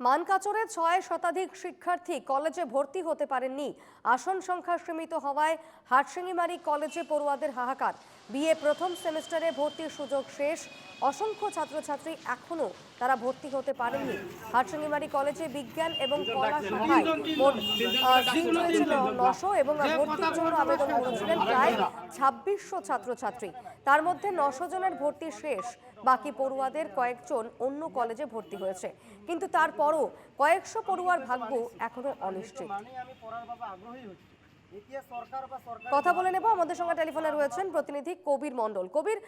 মানকাচরে ছয় শতাধিক শিক্ষার্থী কলেজে ভর্তি হতে পারেননি। আসন সংখ্যা সীমিত হওয়ায় হাটসিঙ্গিমারি কলেজে পড়ুয়াদের হাহাকার। বিএ প্রথম সেমিস্টারে ভর্তির সুযোগ শেষ। অসংখ্য ছাত্রছাত্রী এখনও তারা ভর্তি হতে পারেননি। হাটসিঙ্গিমারি কলেজে বিজ্ঞান এবং কলা শাখায় হয়েছিল নশো এবং ভর্তির জন্য আবেদন করেছিলেন প্রায় ছাব্বিশশো ছাত্রছাত্রী। তার মধ্যে নশো জনের ভর্তি শেষ। বাকি পড়ুয়াদের কয়েকজন অন্য কলেজে ভর্তি হয়েছে। কিন্তু তারপরও কয়েকশো পড়ুয়ার ভাগ্য এখনও অনিশ্চিত। কথা বলে নেব, আমাদের সঙ্গে টেলিফোনে রয়েছেন প্রতিনিধি কবির মণ্ডল। কবির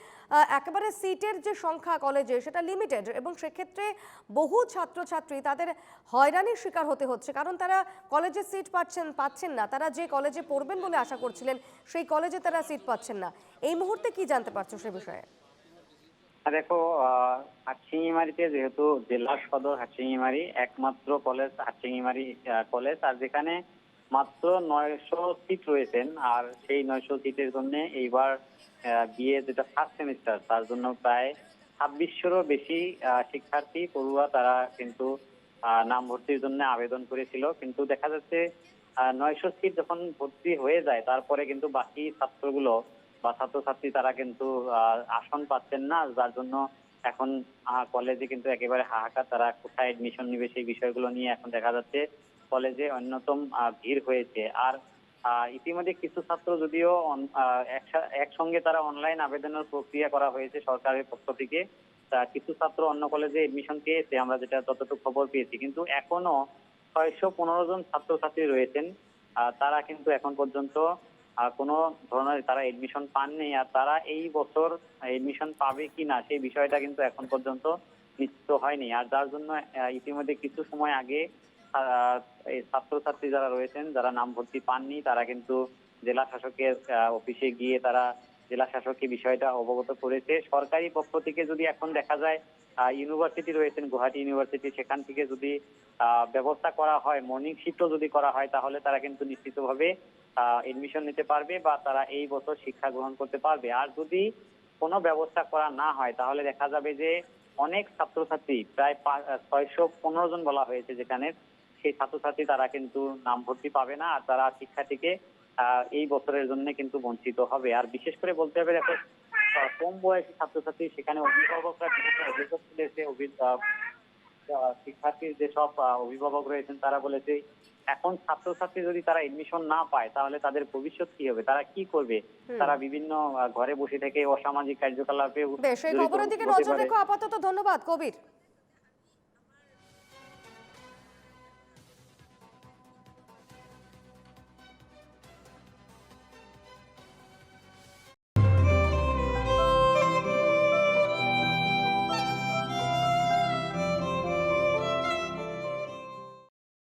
একেবারে সিটের যে সংখ্যা কলেজে, সেটা লিমিটেড এবং সেক্ষেত্রে বহু ছাত্রছাত্রী তাদের হয়রানির শিকার হতে হচ্ছে। কারণ তারা কলেজে সিট পাচ্ছেন পাচ্ছেন না। তারা যে কলেজে পড়বেন বলে আশা করছিলেন, সেই কলেজে তারা সিট পাচ্ছেন না। এই মুহূর্তে কি জানতে পারছ সে বিষয়ে? দেখো আহ, হাটসিঙ্গিমারিতে যেহেতু জেলা সদর হাটসিঙ্গিমারি একমাত্র কলেজ হাটসিঙ্গিমারি আহ, কলেজ আর যেখানে মাত্র নয়শো সিট রয়েছেন আর সেই নয়শো সিটের জন্য এইবার বিএ যেটা ফার্স্ট সেমিস্টার তার জন্য প্রায় ছাব্বিশশোরও বেশি শিক্ষার্থী পড়ুয়া তারা কিন্তু নাম ভর্তির জন্য আবেদন করেছিল। কিন্তু দেখা যাচ্ছে নয়শো সিট যখন ভর্তি হয়ে যায় তারপরে কিন্তু বাকি ছাত্রগুলো বা ছাত্রছাত্রী তারা কিন্তু আসন পাচ্ছেন না, যার জন্য এখন কলেজে কিন্তু একেবারে হাহাকার, তারা কোথায় এডমিশন নিবে সেই বিষয়গুলো নিয়ে এখন দেখা যাচ্ছে। কলেজে অন্যতম ভিড় হয়েছে। আর ইতিমধ্যে কিছু ছাত্র যদিও একসঙ্গে তারা অনলাইন আবেদনের প্রক্রিয়া করা হয়েছে সরকারের পক্ষ থেকে কিছু ছাত্র অন্য কলেজে এডমিশন পেয়েছে, আমরা যেটা যতটুকু খবর পেয়েছি। কিন্তু এখনও ছয়শো পনেরো জন ছাত্রছাত্রী রয়েছেন তারা কিন্তু এখন পর্যন্ত কোনো ধরনের তারা এডমিশন পাননি আর তারা এই বছর এডমিশন পাবে কি না সেই বিষয়টা কিন্তু এখন পর্যন্ত নিশ্চিত হয়নি। আর যার জন্য ইতিমধ্যে কিছু সময় আগে ছাত্রছাত্রী যারা রয়েছেন, যারা নাম ভর্তি পাননি, তারা কিন্তু জেলা শাসকের অফিসে গিয়ে তারা জেলা শাসককে বিষয়টা অবগত করেছে। সরকারি পক্ষ থেকে যদি এখন দেখা যায় ইউনিভার্সিটি রয়েছেন, গুয়াহাটি ইউনিভার্সিটি সেখান থেকে যদি ব্যবস্থা করা হয় মর্নিং শিফটও যদি করা হয়, তাহলে তারা কিন্তু নিশ্চিতভাবে এডমিশন নিতে পারবে বা তারা এই বছর শিক্ষা গ্রহণ করতে পারবে। আর যদি কোনো ব্যবস্থা করা না হয়, তাহলে দেখা যাবে যে অনেক ছাত্রছাত্রী, প্রায় ছয়শো পনেরো জন বলা হয়েছে যেখানে, সেই ছাত্রছাত্রী তারা কিন্তু নাম ভর্তি পাবে না। আর তারা শিক্ষা থেকে এই বছরের জন্য কিন্তু বঞ্চিত হবে। আর বিশেষ করে বলতে হবে দেখো কম বয়সী ছাত্রছাত্রী সেখানে অভিভাবকরা অভিযোগ তুলেছে শিক্ষার্থীর যেসব অভিভাবক রয়েছেন তারা বলেছে এখন ছাত্রছাত্রী যদি তারা এডমিশন না পায় তাহলে তাদের ভবিষ্যৎ কি হবে? তারা কি করবে? তারা বিভিন্ন ঘরে বসে থেকে অসামাজিক কার্যকলাপে এই খবরের দিকে নজর রেখো আপাতত ধন্যবাদ। কবির।